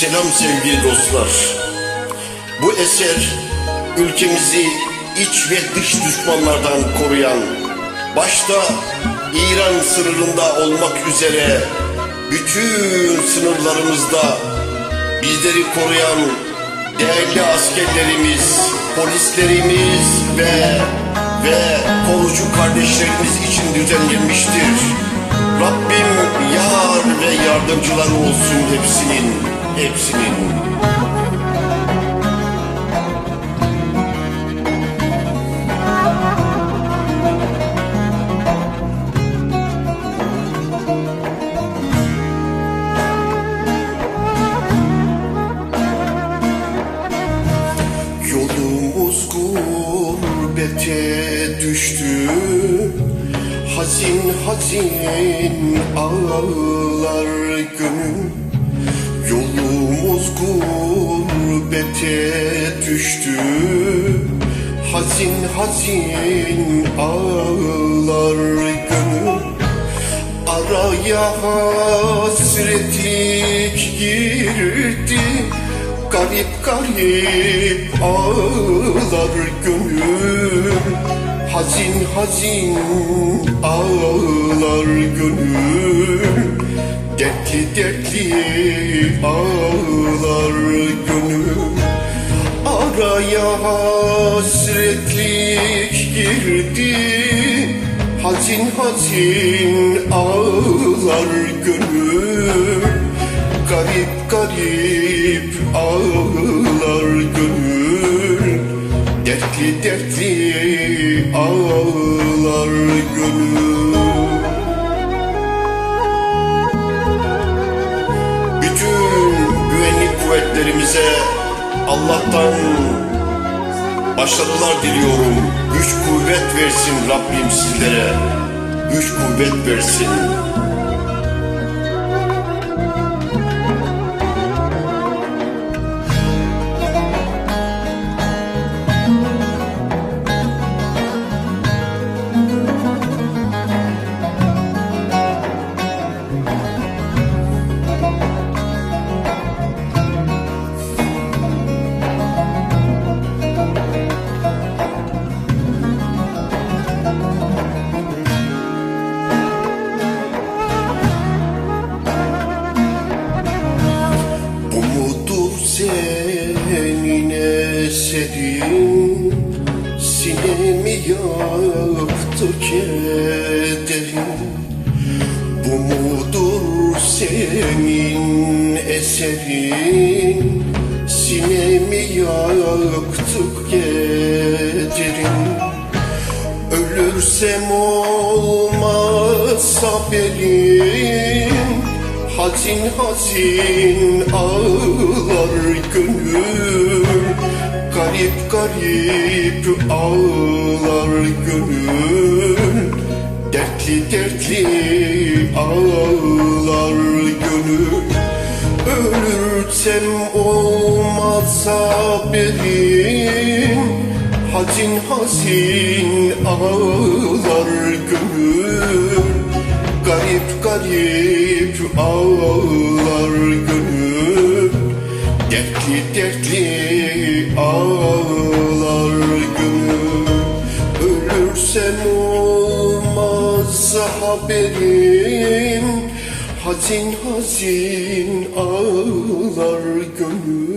Selam sevgili dostlar. Bu eser ülkemizi iç ve dış düşmanlardan koruyan, başta İran sınırında olmak üzere bütün sınırlarımızda bizleri koruyan değerli askerlerimiz, polislerimiz ve ve korucu kardeşlerimiz için düzenlenmiştir. Rabbim yar ve yardımcıları olsun hepsinin, hepsinin. Yolumuz düştü Hazin hazin ağlar gönül gurbete düştü. Hazin hazin ağlar gönül. Araya hasretlik girdi. Garip garip ağlar gönül. Hazin hazin ağlar gönül Dertli ağlar gönül Araya hasretlik girdi Hazin hazin ağlar gönül Garip garip ağlar gönül Dertli dertli ağlar gönül kuvvetlerimize Allah'tan başarılar diliyorum. Güç kuvvet versin Rabbim sizlere. Güç kuvvet versin. Kederin Bu mudur senin eserin? Sinemi yaktı kederin Ölürsem olmaz haberim Hazin hazin ağlar gönül. Garip garip ağlar gönül Dertli dertli ağlar gönül. Ölürsem olmaz haberim Hazin hazin ağlar gönül. Garip garip ağlar haberim Hazin hazin ağlar gönül